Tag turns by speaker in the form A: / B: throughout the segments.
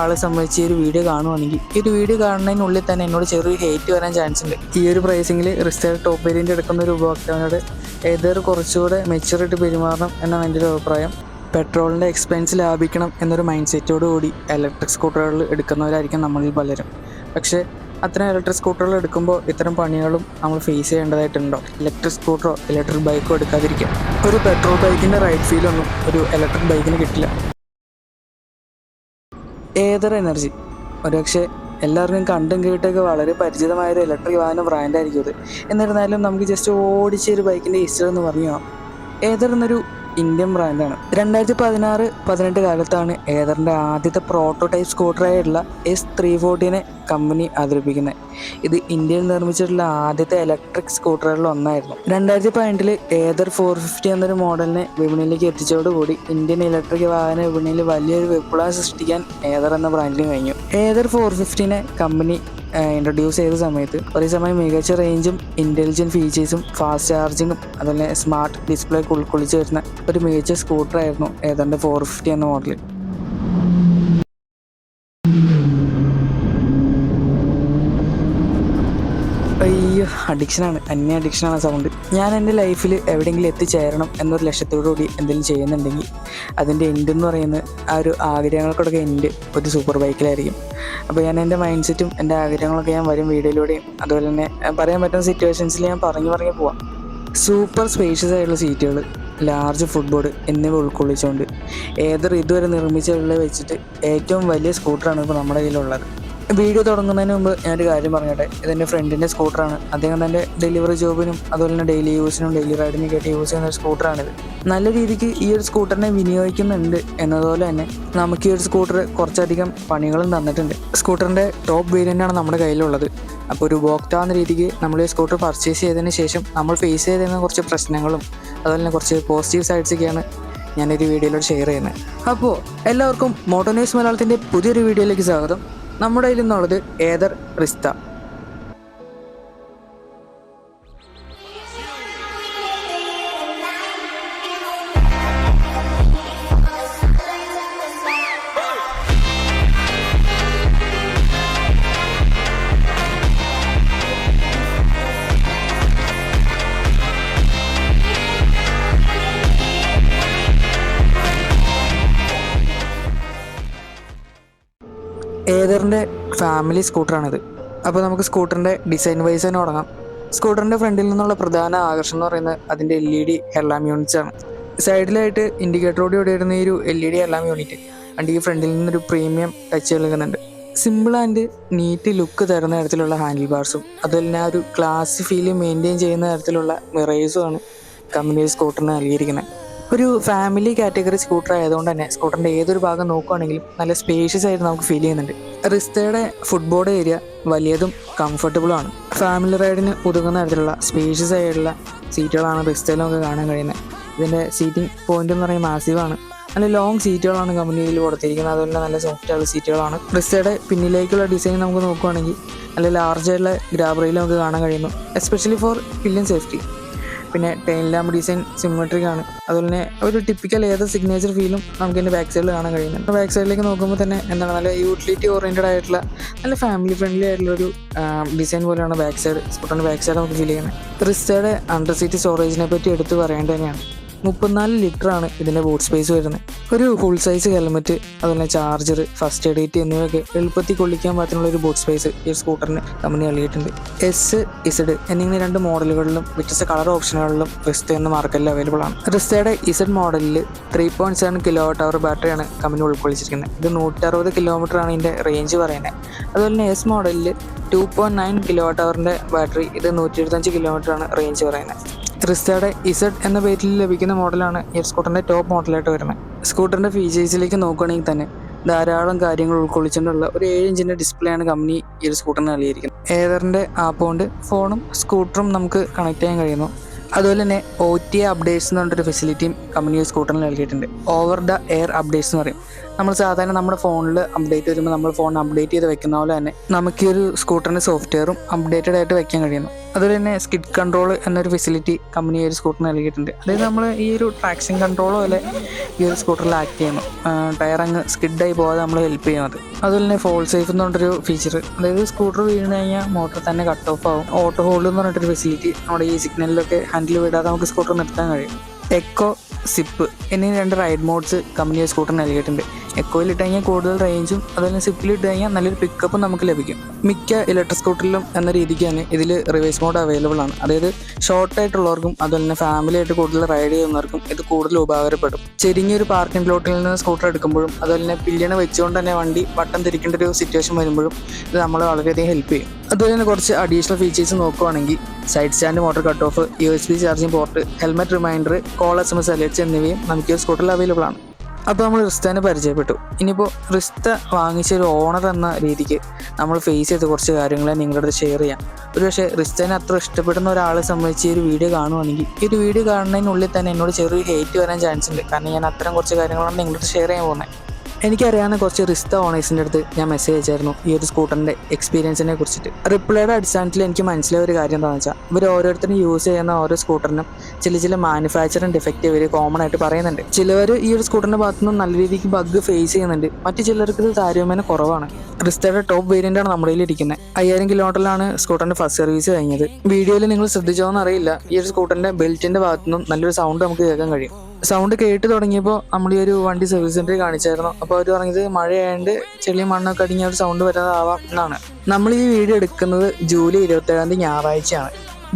A: ആളെ സംബന്ധിച്ച് ഈ ഒരു വീഡിയോ കാണുവാണെങ്കിൽ ഈ ഒരു വീഡിയോ കാണുന്നതിനുള്ളിൽ തന്നെ എന്നോട് ചെറിയൊരു ഹേറ്റ് വരാൻ ചാൻസ് ഉണ്ട്. ഈ ഒരു പ്രൈസിങ്ങിൽ റിസ്റ്റർ ടോപ്പ് വേരിയന്റ് എടുക്കുന്ന ഒരു ഉപഭോക്താവിനോട് ഏതൊരു കുറച്ചുകൂടെ മെച്ചൂറിറ്റി പെരുമാറണം എന്നാണ് എന്റെ ഒരു അഭിപ്രായം. പെട്രോളിന്റെ എക്സ്പെൻസ് ലാഭിക്കണം എന്നൊരു മൈൻഡ് സെറ്റോട് കൂടി ഇലക്ട്രിക് സ്കൂട്ടറുകൾ എടുക്കുന്നവരായിരിക്കും നമ്മളിൽ പലരും. പക്ഷേ അത്തരം ഇലക്ട്രിക് സ്കൂട്ടറുകൾ എടുക്കുമ്പോൾ ഇത്തരം പണികളും നമ്മൾ ഫേസ് ചെയ്യേണ്ടതായിട്ടുണ്ടോ? ഇലക്ട്രിക് സ്കൂട്ടറോ ഇലക്ട്രിക് ബൈക്കോ എടുക്കാതിരിക്കുക ഒരു പെട്രോൾ ബൈക്കിന്റെ റൈഡ് ഫീലൊന്നും ഒരു ഇലക്ട്രിക് ബൈക്കിന് കിട്ടില്ല. ഏതർ എനർജി. ഒരുപക്ഷെ എല്ലാവർക്കും കണ്ടും കേട്ടൊക്കെ വളരെ പരിചിതമായ ഒരു ഇലക്ട്രിക് വാഹന ബ്രാൻഡായിരിക്കും ഇത്. എന്നിരുന്നാലും നമുക്ക് ജസ്റ്റ് ഓടിച്ച ഒരു ബൈക്കിന്റെ ഹിസ്റ്ററി എന്ന് പറഞ്ഞു എന്നൊരു ഇന്ത്യൻ ബ്രാൻഡാണ്. രണ്ടായിരത്തി പതിനാറ് പതിനെട്ട് കാലത്താണ് ഏതറിന്റെ ആദ്യത്തെ പ്രോട്ടോടൈപ്പ് സ്കൂട്ടറായിട്ടുള്ള എസ് ത്രീ ഫോർട്ടീനെ കമ്പനി അവതരിപ്പിക്കുന്നത്. ഇത് ഇന്ത്യയിൽ നിർമ്മിച്ചിട്ടുള്ള ആദ്യത്തെ ഇലക്ട്രിക് സ്കൂട്ടറുകളിൽ ഒന്നായിരുന്നു. രണ്ടായിരത്തി പതിനെട്ടിൽ ഏതർ ഫോർ ഫിഫ്റ്റി എന്നൊരു മോഡലിനെ വിപണിയിലേക്ക് എത്തിച്ചതോടുകൂടി ഇന്ത്യൻ ഇലക്ട്രിക് വാഹന വിപണിയിൽ വലിയൊരു വിപ്ലവം സൃഷ്ടിക്കാൻ ഏതർ എന്ന ബ്രാൻഡിന് കഴിഞ്ഞു. ഏതർ ഫോർ ഫിഫ്റ്റീനെ കമ്പനി ഇൻട്രൊഡ്യൂസ് ചെയ്ത സമയത്ത് ഒരേ സമയം മികച്ച റേഞ്ചും ഇന്റലിജന്റ് ഫീച്ചേഴ്സും ഫാസ്റ്റ് ചാർജിങ്ങും അതുപോലെ സ്മാർട്ട് ഡിസ്പ്ലേ ഉൾക്കൊള്ളിച്ച് വരുന്ന ഒരു മികച്ച സ്കൂട്ടറായിരുന്നു ഏതാണ്ട് ഫോർ ഫിഫ്റ്റി എന്ന മോഡൽ അയ്യോ അഡിക്ഷനാണ് അന്യ അഡിക്ഷനാണ് സൗണ്ട് ഞാൻ എന്റെ ലൈഫിൽ എവിടെയെങ്കിലും എത്തിച്ചേരണം എന്നൊരു ലക്ഷ്യത്തോടു കൂടി എന്തെങ്കിലും ചെയ്യുന്നുണ്ടെങ്കിൽ അതിന്റെ എൻഡ് എന്ന് പറയുന്നത് ആ ഒരു ആഗ്രഹങ്ങൾക്കൊക്കെ എൻഡ് ഒരു സൂപ്പർ ബൈക്കിലായിരിക്കും അപ്പോൾ ഞാൻ എന്റെ മൈൻഡ് സെറ്റും എന്റെ ആഗ്രഹങ്ങളൊക്കെ ഞാൻ വരും വീഡിയോയിലൂടെയും. അതുപോലെ തന്നെ പറയാൻ പറ്റുന്ന സിറ്റുവേഷൻസിൽ ഞാൻ പറഞ്ഞു പറഞ്ഞു പോവാം. സൂപ്പർ സ്പേഷ്യസ് ആയിട്ടുള്ള സീറ്റുകൾ ലാർജ് ഫുട്ബോർഡ് എന്നിവ ഉൾക്കൊള്ളിച്ചുകൊണ്ട് ഏതൊരു ഇതുവരെ നിർമ്മിച്ചുള്ള വെച്ചിട്ട് ഏറ്റവും വലിയ സ്കൂട്ടറാണ് ഇപ്പോൾ നമ്മുടെ കയ്യിലുള്ളത്. വീഡിയോ തുടങ്ങുന്നതിന് മുമ്പ് ഞാനൊരു കാര്യം പറഞ്ഞോട്ടെ. ഇതെന്റെ ഫ്രണ്ടിന്റെ സ്കൂട്ടറാണ് അദ്ദേഹം തന്റെ ഡെലിവറി ജോബിനും അതുപോലെ തന്നെ ഡെയിലി യൂസിനും ഡെയിലി റൈഡിനും ആയിട്ട് യൂസ് ചെയ്യുന്ന ഒരു സ്കൂട്ടറാണിത് നല്ല രീതിക്ക് ഈ ഒരു സ്കൂട്ടറിനെ വിനിയോഗിക്കുന്നുണ്ട് എന്നതുപോലെ തന്നെ നമുക്ക് ഈ ഒരു സ്കൂട്ടർ കുറച്ചധികം പണികളും തന്നിട്ടുണ്ട്. സ്കൂട്ടറിന്റെ ടോപ്പ് വേരിയന്റാണ് നമ്മുടെ കയ്യിലുള്ളത്. അപ്പോൾ ഒരു ഉപഭോക്താവെന്ന രീതിക്ക് നമ്മൾ ഈ സ്കൂട്ടർ പർച്ചേസ് ചെയ്തതിന് ശേഷം നമ്മൾ ഫേസ് ചെയ്തിരുന്ന കുറച്ച് പ്രശ്നങ്ങളും അതുപോലെ തന്നെ കുറച്ച് പോസിറ്റീവ് സൈഡ്സൊക്കെയാണ് ഞാനൊരു വീഡിയോയിലൂടെ ഷെയർ ചെയ്യുന്നത്. അപ്പോൾ എല്ലാവർക്കും മോട്ടോ ന്യൂസ് മലയാളത്തിന്റെ പുതിയൊരു വീഡിയോയിലേക്ക് സ്വാഗതം. നമ്മുടെ കയ്യിൽ നിന്നുള്ളത് ഏതർ റിസ്ത. ഏതറിന്റെ ഫാമിലി സ്കൂട്ടറാണിത്. അപ്പോൾ നമുക്ക് സ്കൂട്ടറിന്റെ ഡിസൈൻ വൈസ് തന്നെ തുടങ്ങാം. സ്കൂട്ടറിന്റെ ഫ്രണ്ടിൽ നിന്നുള്ള പ്രധാന ആകർഷണം എന്ന് പറയുന്നത് അതിന്റെ L E D headlamp units ആണ്. സൈഡിലായിട്ട് ഇൻഡിക്കേറ്ററോട് കൂടി വരുന്ന ഈ ഒരു L E D headlamp unit ഈ ഫ്രണ്ടിൽ നിന്നൊരു പ്രീമിയം ടച്ച് നൽകുന്നുണ്ട്. സിമ്പിൾ ആൻഡ് നീറ്റ് ലുക്ക് തരുന്ന തരത്തിലുള്ള ഹാൻഡിൽ ബാർസും അതുപോലെ ആ ഒരു ക്ലാസ് ഫീൽ മെയിന്റെയിൻ ചെയ്യുന്ന തരത്തിലുള്ള മിറേഴ്സും ആണ് കമ്പനി സ്കൂട്ടറിന് നൽകിയിരിക്കുന്നത്. ഒരു ഫാമിലി കാറ്റഗറി സ്കൂട്ടർ ആയതുകൊണ്ട് തന്നെ സ്കൂട്ടറിന്റെ ഏതൊരു ഭാഗം നോക്കുകയാണെങ്കിലും നല്ല സ്പേഷ്യസ് ആയിട്ട് നമുക്ക് ഫീൽ ചെയ്യുന്നുണ്ട്. റിസ്തയുടെ ഫുട്ബോർഡ് ഏരിയ വലിയതും കംഫർട്ടബിളും ആണ്. ഫാമിലി റൈഡിന് ഒതുങ്ങുന്ന തരത്തിലുള്ള സ്പേഷ്യസ് ആയിട്ടുള്ള സീറ്റുകളാണ് റിസ്റ്റയിലൊക്കെ നമുക്ക് കാണാൻ കഴിയുന്നത്. ഇതിന്റെ സീറ്റിംഗ് പോയിന്റ് എന്ന് പറയുന്നത് മാസീവാണ് നല്ല ലോങ് സീറ്റുകളാണ് കമ്പനിയിൽ കൊടുത്തിരിക്കുന്നത്. അതുപോലെ നല്ല സോഫ്റ്റ് ആയ സീറ്റുകളാണ് റിസ്റ്റയുടെ പിന്നിലേക്കുള്ള ഡിസൈൻ നമുക്ക് നോക്കുകയാണെങ്കിൽ നല്ല ലാർജ് ആയിട്ടുള്ള ഗ്രാബ് റെയിൽ നമുക്ക് കാണാൻ കഴിയുന്നു. എസ്പെഷ്യലി ഫോർ പില്ലിൻ സേഫ്റ്റി പിന്നെ ടെയിൻ ലാമ്പ് ഡിസൈൻ സിമെട്രിക് ആണ്. അതുപോലെ തന്നെ ഒരു ടിപ്പിക്കൽ ഏത് സിഗ്നേച്ചർ ഫീലും നമുക്ക് ഇതിന്റെ ബാക്ക് സൈഡിൽ കാണാൻ കഴിയുന്നുണ്ട്. ബാക്ക് സൈഡിലേക്ക് നോക്കുമ്പോൾ തന്നെ എന്താണ് നല്ല യൂട്ടിലിറ്റി ഓറിയന്റഡ് ആയിട്ടുള്ള നല്ല ഫാമിലി ഫ്രണ്ട്ലി ആയിട്ടുള്ള ഒരു ഡിസൈൻ പോലെയാണ് ബാക്ക് സൈഡ് സ്കൂട്ടറിന്റെ ബാക്ക് സൈഡ് നമുക്ക് ഫീൽ ചെയ്യുന്നത്. റിസ്റ്റയുടെ അണ്ടർ സീറ്റ് സ്റ്റോറേജിനെ പറ്റി എടുത്ത് പറയേണ്ടത് തന്നെയാണ്. മുപ്പത്തിനാല് ആണ് ഇതിന്റെ ബോട്ട് സ്പേസ് വരുന്നത്. ഒരു ഫുൾ സൈസ് ഹെൽമെറ്റ് അതുപോലെ ചാർജർ ഫസ്റ്റ് എഡിറ്റ് എന്നിവയൊക്കെ എളുപ്പത്തിൽ കൊള്ളിക്കാൻ പറ്റുന്ന ഒരു ബോട്ട് സ്പേസ് ഈ സ്കൂട്ടറിന് കമ്പനി നൽകിയിട്ടുണ്ട്. എസ് ഇസഡ് എന്നിങ്ങനെ രണ്ട് മോഡലുകളിലും വ്യത്യസ്ത കളർ ഓപ്ഷനുകളിലും റിസ്ത എന്ന മാർക്കറ്റിൽ അവൈലബിൾ ആണ്. റിസ്തയുടെ ഇസഡ് മോഡലിൽ three point seven kilowatt hour ബാറ്ററിയാണ് കമ്പനി ഉൾക്കൊള്ളിച്ചിരിക്കുന്നത്. ഇത് നൂറ്ററുപത് കിലോമീറ്റർ ആണ് ഇതിന്റെ റേഞ്ച് പറയുന്നത്. അതുപോലെ തന്നെ എസ് മോഡലിൽ ടു പോയിന്റ് നയൻ കിലോ ടവറിന്റെ ബാറ്ററി ഇത് നൂറ്റി എഴുപത്തഞ്ച് കിലോമീറ്റർ ആണ് റേഞ്ച് പറയുന്നത്. ക്രിസ്റ്റയുടെ ഇസഡ് എന്ന പേരിൽ ലഭിക്കുന്ന മോഡലാണ് ഈ സ്കൂട്ടറിന്റെ ടോപ്പ് മോഡലായിട്ട് വരുന്നത്. സ്കൂട്ടറിന്റെ ഫീച്ചേഴ്സിലേക്ക് നോക്കുകയാണെങ്കിൽ തന്നെ ധാരാളം കാര്യങ്ങൾ ഉൾക്കൊള്ളിച്ചുകൊണ്ടുള്ള ഒരു ഏഴ് ഇഞ്ചിന്റെ ഡിസ്പ്ലേ ആണ് കമ്പനി ഈ ഒരു സ്കൂട്ടറിന് നൽകിയിരിക്കുന്നത്. ഏതറിന്റെ ആപ്പ് കൊണ്ട് ഫോണും സ്കൂട്ടറും നമുക്ക് കണക്ട് ചെയ്യാൻ കഴിയുന്നു. അതുപോലെ തന്നെ ഒ ടി അപ്ഡേറ്റ്സ് എന്ന് പറഞ്ഞൊരു ഫെസിലിറ്റിയും കമ്പനി ഈ സ്കൂട്ടറിന് നൽകിയിട്ടുണ്ട്. ഓവർ ദ എയർ അപ്ഡേറ്റ്സ് എന്ന് പറയും. നമ്മൾ സാധാരണ നമ്മുടെ ഫോണിൽ അപ്ഡേറ്റ് വരുമ്പോൾ നമ്മൾ ഫോൺ അപ്ഡേറ്റ് ചെയ്ത് വെക്കുന്ന പോലെ തന്നെ നമുക്ക് ഈ ഒരു സ്കൂട്ടറിന്റെ സോഫ്റ്റ്വെയറും അപ്ഡേറ്റഡ് ആയിട്ട് വെക്കാൻ കഴിയുന്നു. അതുപോലെ തന്നെ സ്കിഡ് കൺട്രോൾ എന്നൊരു ഫെസിലിറ്റി കമ്പനി ഈ ഒരു സ്കൂട്ടറിന് നൽകിയിട്ടുണ്ട്. അതായത് നമ്മൾ ഈ ഒരു ട്രാക്ഷൻ കൺട്രോളോ പോലെ ഈ ഒരു സ്കൂട്ടറിൽ ആക്ട് ചെയ്യണം ടയർ അങ്ങ് സ്കിഡായി പോകാതെ നമ്മൾ ഹെൽപ്പ് ചെയ്യുന്നത്. അതുപോലെ തന്നെ ഫോൾ സേഫ് എന്ന് പറഞ്ഞൊരു ഫീച്ചർ അതായത് സ്കൂട്ടർ വീണ് കഴിഞ്ഞാൽ മോട്ടർ തന്നെ കട്ട് ഓഫ് ആവും. ഓട്ടോ ഹോൾഡ് എന്ന് പറഞ്ഞിട്ടൊരു ഫെസിലിറ്റി നമ്മുടെ ഈ സിഗ്നലിലൊക്കെ ഹാൻഡിൽ വിടാതെ നമുക്ക് സ്കൂട്ടർ നിർത്താൻ കഴിയും. എക്കോ സിപ്പ് എന്നീ രണ്ട് റൈഡ് മോഡ്സ് കമ്പനി സ്കൂട്ടർ നൽകിയിട്ടുണ്ട്. എക്കോയിൽ ഇട്ട് കഴിഞ്ഞാൽ കൂടുതൽ റേഞ്ചും അതുപോലെ സിപ്പിൽ ഇട്ട് കഴിഞ്ഞാൽ നല്ലൊരു പിക്കപ്പും നമുക്ക് ലഭിക്കും. മിക്ക ഇലക്ട്രിക് സ്കൂട്ടറിലും എന്ന രീതിക്കാണ് ഇതിൽ റിവേഴ്സ് മോഡ് അവൈലബിൾ ആണ്. അതായത് ഷോർട്ട് ആയിട്ടുള്ളവർക്കും അതുപോലെ തന്നെ ഫാമിലി ആയിട്ട് കൂടുതൽ റൈഡ് ചെയ്യുന്നവർക്കും ഇത് കൂടുതൽ ഉപകാരപ്പെടും. ചെരിഞ്ഞൊരു പാർക്കിംഗ് പ്ലോട്ടിൽ നിന്ന് സ്കൂട്ടർ എടുക്കുമ്പോഴും അതുപോലെ തന്നെ പില്ലിയണ വെച്ചുകൊണ്ട് തന്നെ വണ്ടി വട്ടം തിരിക്കേണ്ട ഒരു സിറ്റുവേഷൻ വരുമ്പോഴും ഇത് നമ്മളെ വളരെയധികം ഹെൽപ്പ് ചെയ്യും. അതുപോലെ തന്നെ കുറച്ച് അഡീഷണൽ ഫീച്ചേഴ്സ് നോക്കുവാണെങ്കിൽ side stand motor cut off U S B charging port helmet reminder call S M S alerts എന്നിവയും നമുക്ക് ഈ സ്കൂട്ടറിൽ അവൈലബിൾ ആണ്. അപ്പോൾ നമ്മൾ റിസ്താനെ പരിചയപ്പെട്ടു. ഇനിയിപ്പോൾ റിസ്ത വാങ്ങിച്ച ഒരു ഓണർ എന്ന രീതിക്ക് നമ്മൾ ഫേസ് ചെയ്ത കുറച്ച് കാര്യങ്ങളെ നിങ്ങളുടെ അടുത്ത് ഷെയർ ചെയ്യാം. ഒരു പക്ഷേ റിസ്തനെ അത്ര ഇഷ്ടപ്പെടുന്ന ഒരാളെ സംബന്ധിച്ച് ഈ ഒരു വീഡിയോ കാണുവാണെങ്കിൽ ഈ ഒരു വീഡിയോ കാണുന്നതിനുള്ളിൽ തന്നെ എന്നോട് ചെറിയൊരു ഹേറ്റ് വരാൻ ചാൻസ് ഉണ്ട്. കാരണം ഞാൻ അത്തരം കുറച്ച് കാര്യങ്ങളാണ് നിങ്ങളുടെ ഷെയർ ചെയ്യാൻ പോകുന്നത്. എനിക്കറിയാവുന്ന കുറച്ച് റിസ്ത ഓണേഴ്സിന്റെ അടുത്ത് ഞാൻ മെസ്സേജ് അയച്ചായിരുന്നു ഈ ഒരു സ്കൂട്ടറിന്റെ എക്സ്പീരിയൻസിനെ കുറിച്ചിട്ട്. റിപ്ലൈയുടെ അടിസ്ഥാനത്തിൽ എനിക്ക് മനസ്സിലായ ഒരു കാര്യം എന്താണെന്ന് വെച്ചാൽ ഇവർ ഓരോരുത്തരും യൂസ് ചെയ്യുന്ന ഓരോ സ്കൂട്ടറിനും ചില ചില മാനുഫാക്ചറിങ് ഡിഫക്റ്റ് ഇവർ കോമൺ ആയിട്ട് പറയുന്നുണ്ട്. ചിലവർ ഈ ഒരു സ്കൂട്ടറിന്റെ ഭാഗത്തു നിന്ന് നല്ല രീതിക്ക് ബഗ് ഫേസ് ചെയ്യുന്നുണ്ട്. മറ്റു ചിലർക്ക് ഇത് താരതമ്യേന കുറവാണ്. റിസ്തയുടെ ടോപ്പ് വേരിയന്റ് ആണ് നമ്മുടെ കയ്യിൽ ഇരിക്കുന്നത് അയ്യായിരം കിലോമീറ്ററിലാണ് സ്കൂട്ടറിന്റെ ഫസ്റ്റ് സർവീസ് കഴിഞ്ഞത്. വീഡിയോയിൽ നിങ്ങൾ ശ്രദ്ധിച്ചോന്ന് അറിയില്ല ഈ ഒരു സ്കൂട്ടറിന്റെ ബെൽറ്റിന്റെ ഭാഗത്തു നിന്നും നല്ലൊരു സൗണ്ട് നമുക്ക് കേൾക്കാൻ കഴിയും. സൗണ്ട് കേട്ട് തുടങ്ങിയപ്പോൾ നമ്മൾ ഈ ഒരു വണ്ടി സർവീസ് സെന്ററിൽ കാണിച്ചായിരുന്നു. അപ്പോൾ അവർ പറഞ്ഞത് മഴയായതുകൊണ്ട് ചെളി മണ്ണൊക്കെ അടിഞ്ഞ ഒരു സൗണ്ട് വരുന്നതാവാം എന്നാണ്. നമ്മൾ ഈ വീഡിയോ എടുക്കുന്നത് ജൂലൈ ഇരുപത്തേഴാം തീയതി ഞായറാഴ്ചയാണ്.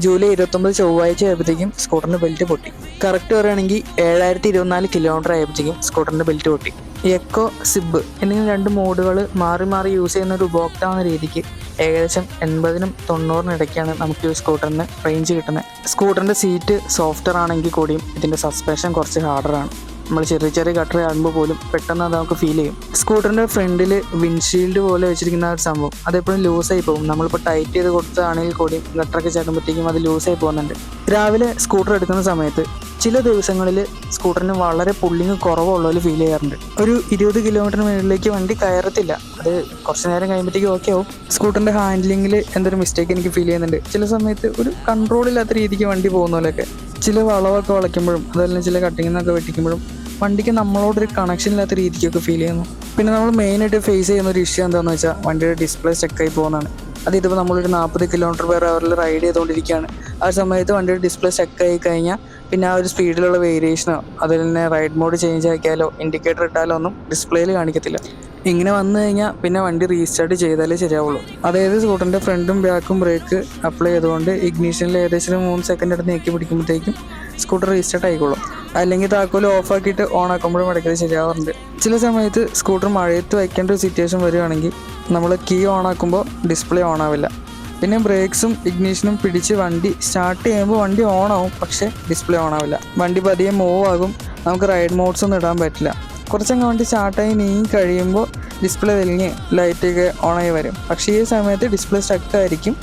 A: ജൂലൈ ഇരുപത്തൊമ്പത് ചൊവ്വാഴ്ച ആയപ്പോഴത്തേക്കും സ്കൂട്ടറിന്റെ ബെൽറ്റ് പൊട്ടി. കറക്റ്റ് പറയുകയാണെങ്കിൽ ഏഴായിരത്തി ഇരുപത്തിനാല് കിലോമീറ്റർ ആയപ്പോഴത്തേക്കും സ്കൂട്ടറിന്റെ ബെൽറ്റ് പൊട്ടി. എക്കോ സിബ് എന്നീ രണ്ട് മോഡുകൾ മാറി മാറി യൂസ് ചെയ്യുന്ന ഒരു ഉപഭോക്താവെന്ന രീതിക്ക് ഏകദേശം എൺപതിനും തൊണ്ണൂറിനും ഇടയ്ക്കാണ് നമുക്ക് ഈ സ്കൂട്ടറിന് റേഞ്ച് കിട്ടുന്നത് സ്കൂട്ടറിന്റെ സീറ്റ് സോഫ്റ്റ്വെയർ ആണെങ്കിൽ കൂടിയും ഇതിന്റെ സസ്പെൻഷൻ കുറച്ച് ഹാർഡറാണ് നമ്മൾ ചെറിയ ചെറിയ ഗട്ടർ ആകുമ്പോൾ പോലും പെട്ടെന്ന് അത് നമുക്ക് ഫീൽ ചെയ്യും. സ്കൂട്ടറിന്റെ ഫ്രണ്ടിൽ വിൻഷീൽഡ് പോലെ വെച്ചിരിക്കുന്ന ഒരു സംഭവം. അതെപ്പോഴും ലൂസായി പോകും. നമ്മളിപ്പോൾ ടൈറ്റ് ചെയ്ത് കൊടുത്തതാണെങ്കിൽ കൂടി ഗട്ടറൊക്കെ ചേർക്കുമ്പോഴത്തേക്കും അത് ലൂസായി പോകുന്നുണ്ട്. രാവിലെ സ്കൂട്ടർ എടുക്കുന്ന സമയത്ത് ചില ദിവസങ്ങളിൽ സ്കൂട്ടറിന് വളരെ പുള്ളിങ് കുറവുള്ളതിൽ ഫീൽ ചെയ്യാറുണ്ട്. ഒരു ഇരുപത് കിലോമീറ്ററിന് മുകളിലേക്ക് വണ്ടി കയറത്തില്ല. അത് കുറച്ച് നേരം കഴിയുമ്പോഴത്തേക്കും ഓക്കെ ആവും. സ്കൂട്ടറിന്റെ ഹാൻഡ്ലിങ്ങിൽ എന്തൊരു മിസ്റ്റേക്ക് എനിക്ക് ഫീൽ ചെയ്യുന്നുണ്ട്. ചില സമയത്ത് ഒരു കൺട്രോൾ ഇല്ലാത്ത രീതിക്ക് വണ്ടി പോകുന്ന പോലെയൊക്കെ. ചില വളവൊക്കെ വളയ്ക്കുമ്പോഴും അതുപോലെ ചില കട്ടിങ്ങിൽ വെട്ടിക്കുമ്പോഴും വണ്ടിക്ക് നമ്മളോടൊരു കണക്ഷൻ ഇല്ലാത്ത രീതിക്കൊക്കെ ഫീൽ ചെയ്യുന്നു. പിന്നെ നമ്മൾ മെയിനായിട്ട് ഫേസ് ചെയ്യുന്ന ഒരു ഇഷ്യൂ എന്താണെന്ന് വെച്ചാൽ വണ്ടിയുടെ ഡിസ്പ്ലേ സ്റ്റക്കായി പോകുന്നതാണ്. അത് ഇതിപ്പോൾ നമ്മളൊരു നാൽപ്പത് കിലോമീറ്റർ പെർ അവറിൽ റൈഡ് ചെയ്തുകൊണ്ടിരിക്കുകയാണ് ആ സമയത്ത് വണ്ടിയുടെ ഡിസ്പ്ലേ സ്റ്റക്കായി കഴിഞ്ഞാൽ പിന്നെ ആ ഒരു സ്പീഡിലുള്ള വേരിയേഷനോ അതിൽ തന്നെ റൈഡ് മോഡ് ചേഞ്ച് ആക്കിയാലോ ഇൻഡിക്കേറ്റർ ഇട്ടാലോ ഒന്നും ഡിസ്പ്ലേയിൽ കാണിക്കത്തില്ല. ഇങ്ങനെ വന്നു കഴിഞ്ഞാൽ പിന്നെ വണ്ടി റീസ്റ്റാർട്ട് ചെയ്താലേ ശരിയാവുള്ളൂ. അതായത് സ്കൂട്ടറിന്റെ ഫ്രണ്ടും ബാക്കും ബ്രേക്ക് അപ്ലൈ ചെയ്തുകൊണ്ട് ഇഗ്നീഷനിൽ ഏകദേശം മൂന്ന് സെക്കൻഡ് അടുത്ത് നീക്കി പിടിക്കുമ്പോഴത്തേക്കും സ്കൂട്ടർ റീസ്റ്റാർട്ട് ആയിക്കോളും. അല്ലെങ്കിൽ താക്കോൽ ഓഫാക്കിയിട്ട് ഓൺ ആക്കുമ്പോഴും ഇടയ്ക്കത് ശരിയാവാറുണ്ട്. ചില സമയത്ത് സ്കൂട്ടർ മഴയത്ത് വയ്ക്കേണ്ട ഒരു സിറ്റുവേഷൻ വരികയാണെങ്കിൽ നമ്മൾ കീ ഓൺ ആക്കുമ്പോൾ ഡിസ്പ്ലേ ഓൺ ആവില്ല. പിന്നെ ബ്രേക്സും ഇഗ്നീഷനും പിടിച്ച് വണ്ടി സ്റ്റാർട്ട് ചെയ്യുമ്പോൾ വണ്ടി ഓൺ ആവും പക്ഷേ ഡിസ്പ്ലേ ഓൺ ആവില്ല വണ്ടി പതിയെ മൂവ് ആകും നമുക്ക് റൈഡ് മോഡ്സ് ഒന്നും ഇടാൻ പറ്റില്ല. കുറച്ചങ്ങ് വണ്ടി സ്റ്റാർട്ടായി നീങ്ങി കഴിയുമ്പോൾ ഡിസ്പ്ലേ തെളിഞ്ഞ് ലൈറ്റൊക്കെ ഓണായി വരും. പക്ഷേ ഈ സമയത്ത് ഡിസ്പ്ലേ സ്റ്റക്ക് ആയിരിക്കും.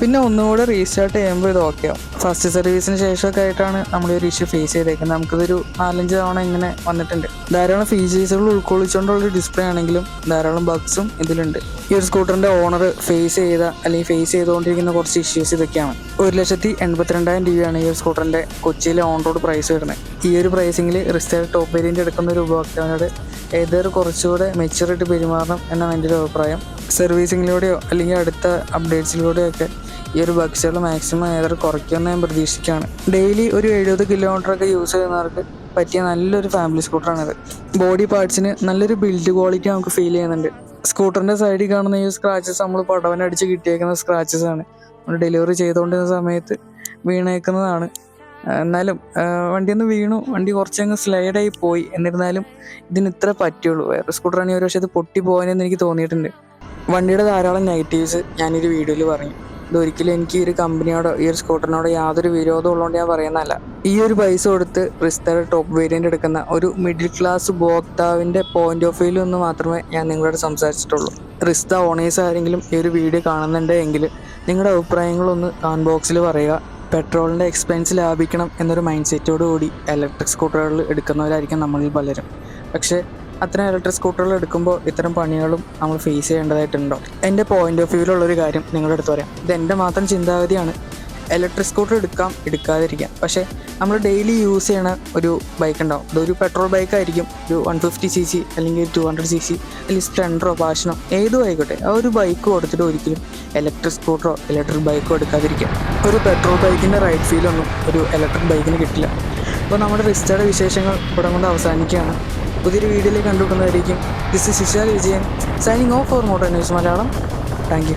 A: പിന്നെ ഒന്നുകൂടെ റീസ്റ്റാർട്ട് ചെയ്യുമ്പോൾ ഇത് ഓക്കെ ആവും. ഫസ്റ്റ് സർവീസിന് ശേഷമൊക്കെ ആയിട്ടാണ് നമ്മൾ ഒരു ഇഷ്യൂ ഫേസ് ചെയ്തേക്കുന്നത്. നമുക്കിതൊരു നാലഞ്ച് തവണ ഇങ്ങനെ വന്നിട്ടുണ്ട്. ധാരാളം ഫീച്ചേഴ്സുകൾ ഉൾക്കൊള്ളിച്ചുകൊണ്ടുള്ള ഡിസ്പ്ലേ ആണെങ്കിലും ധാരാളം ബഗ്സും ഇതിലുണ്ട്. ഈ ഒരു സ്കൂട്ടറിന്റെ ഓണർ ഫേസ് ചെയ്ത അല്ലെങ്കിൽ ഫേസ് ചെയ്തുകൊണ്ടിരിക്കുന്ന കുറച്ച് ഇഷ്യൂസ് ഇതൊക്കെയാണ്. ഒരു ലക്ഷത്തി എൺപത്തിരണ്ടായിരം രൂപയാണ് ഈ ഒരു സ്കൂട്ടറിന്റെ കൊച്ചിയിലെ ഓൺ റോഡ് പ്രൈസ് വരുന്നത്. ഈ ഒരു പ്രൈസിംഗിൽ റിസ്റ്റേർ ടോപ്പ് വേരിയന്റ് എടുക്കുന്ന ഒരു ഉപഭോക്താവിനോട് ഏതൊരു കുറച്ചുകൂടെ മെച്ചൂറിറ്റി പെരുമാറണം എന്നാണ് എന്റെ ഒരു അഭിപ്രായം. സർവീസിങ്ങിലൂടെയോ അല്ലെങ്കിൽ അടുത്ത അപ്ഡേറ്റ്സിലൂടെയോ ഒക്കെ ഈ ഒരു ബഗ്സുകൾ മാക്സിമം ഏതൊരു കുറയ്ക്കുമെന്ന് ഞാൻ പ്രതീക്ഷിക്കുകയാണ്. ഡെയിലി ഒരു എഴുപത് കിലോമീറ്റർ ഒക്കെ യൂസ് ചെയ്യുന്നവർക്ക് പറ്റിയ നല്ലൊരു ഫാമിലി സ്കൂട്ടറാണിത് ബോഡി പാർട്സിന് നല്ലൊരു ബിൽഡ് ക്വാളിറ്റി നമുക്ക് ഫീൽ ചെയ്യുന്നുണ്ട്. സ്കൂട്ടറിന്റെ സൈഡിൽ കാണുന്ന ഈ സ്ക്രാച്ചസ് നമ്മൾ പടവനടിച്ച് കിട്ടിയേക്കുന്ന സ്ക്രാച്ചസ് ആണ്. നമ്മൾ ഡെലിവറി ചെയ്തുകൊണ്ടിരുന്ന സമയത്ത് വീണേക്കുന്നതാണ്. എന്നാലും വണ്ടി ഒന്ന് വീണു. വണ്ടി കുറച്ചങ്ങ് സ്ലൈഡായി പോയി. എന്നിരുന്നാലും ഇതിന് ഇത്ര പറ്റുള്ളൂ. വേറെ സ്കൂട്ടറാണെങ്കിൽ ഒരു പക്ഷേ ഇത് പൊട്ടി പോകാനെന്ന് എനിക്ക് തോന്നിയിട്ടുണ്ട്. വണ്ടിയുടെ ധാരാളം നെഗറ്റീവ്സ് ഞാനൊരു വീഡിയോയിൽ പറഞ്ഞു. ഇതൊരിക്കലും എനിക്ക് ഈ ഒരു കമ്പനിയോടോ ഈ ഒരു സ്കൂട്ടറിനോടോ യാതൊരു വിരോധം ഉള്ളതുകൊണ്ട് ഞാൻ പറയുന്നതല്ല. ഈ ഒരു പൈസ കൊടുത്ത് റിസ്തയുടെ ടോപ്പ് വേരിയന്റ് എടുക്കുന്ന ഒരു മിഡിൽ ക്ലാസ് ഉപഭോക്താവിന്റെ പോയിന്റ് ഓഫ് വ്യൂവിൽ നിന്ന് മാത്രമേ ഞാൻ നിങ്ങളോട് സംസാരിച്ചിട്ടുള്ളൂ. റിസ്ത ഓണേഴ്സ് ആരെങ്കിലും ഈ ഒരു വീഡിയോ കാണുന്നുണ്ട് എങ്കിൽ നിങ്ങളുടെ അഭിപ്രായങ്ങളൊന്ന് കമന്റ് ബോക്സിൽ പറയുക. പെട്രോളിന്റെ എക്സ്പെൻസ് ലാഭിക്കണം എന്നൊരു മൈൻഡ് സെറ്റോടുകൂടി ഇലക്ട്രിക് സ്കൂട്ടറുകൾ എടുക്കുന്നവരായിരിക്കും നമ്മളിൽ പലരും. പക്ഷേ അത്തരം ഇലക്ട്രിക് സ്കൂട്ടറുകൾ എടുക്കുമ്പോൾ ഇത്തരം പണികളും നമ്മൾ ഫേസ് ചെയ്യേണ്ടതായിട്ടുണ്ടോ? എന്റെ പോയിന്റ് ഓഫ് വ്യൂവിലുള്ളൊരു കാര്യം നിങ്ങളുടെ അടുത്ത് പറയാം. ഇത് എന്റെ മാത്രം ചിന്താഗതിയാണ്. ഇലക്ട്രിക് സ്കൂട്ടർ എടുക്കാം എടുക്കാതിരിക്കാം. പക്ഷേ നമ്മൾ ഡെയിലി യൂസ് ചെയ്യണ ഒരു ബൈക്ക് ഉണ്ടാവും. ഇതൊരു പെട്രോൾ ബൈക്ക് ആയിരിക്കും. ഒരു വൺ ഫിഫ്റ്റി സി സി അല്ലെങ്കിൽ ടു ഹൺഡ്രഡ് സി സി അല്ലെങ്കിൽ സ്പ്ലെൻഡറോ പാഷനോ ഏതോ ആയിക്കോട്ടെ. ആ ഒരു ബൈക്ക് കൊടുത്തിട്ട് ഒരിക്കലും ഇലക്ട്രിക് സ്കൂട്ടറോ ഇലക്ട്രിക് ബൈക്കോ എടുക്കാതിരിക്കാം. ഒരു പെട്രോൾ ബൈക്കിന്റെ റൈഡ് ഫീലൊന്നും ഒരു ഇലക്ട്രിക് ബൈക്കിന് കിട്ടില്ല. അപ്പോൾ നമ്മുടെ റിസ്റ്റയുടെ വിശേഷങ്ങൾ ഇവിടെ കൊണ്ട് അവസാനിക്കുകയാണ്. പുതിയൊരു വീഡിയോയിൽ കണ്ടുകൊണ്ടുന്നതായിരിക്കും this is Vishal Vijayan signing off for motor news Malayalam thank you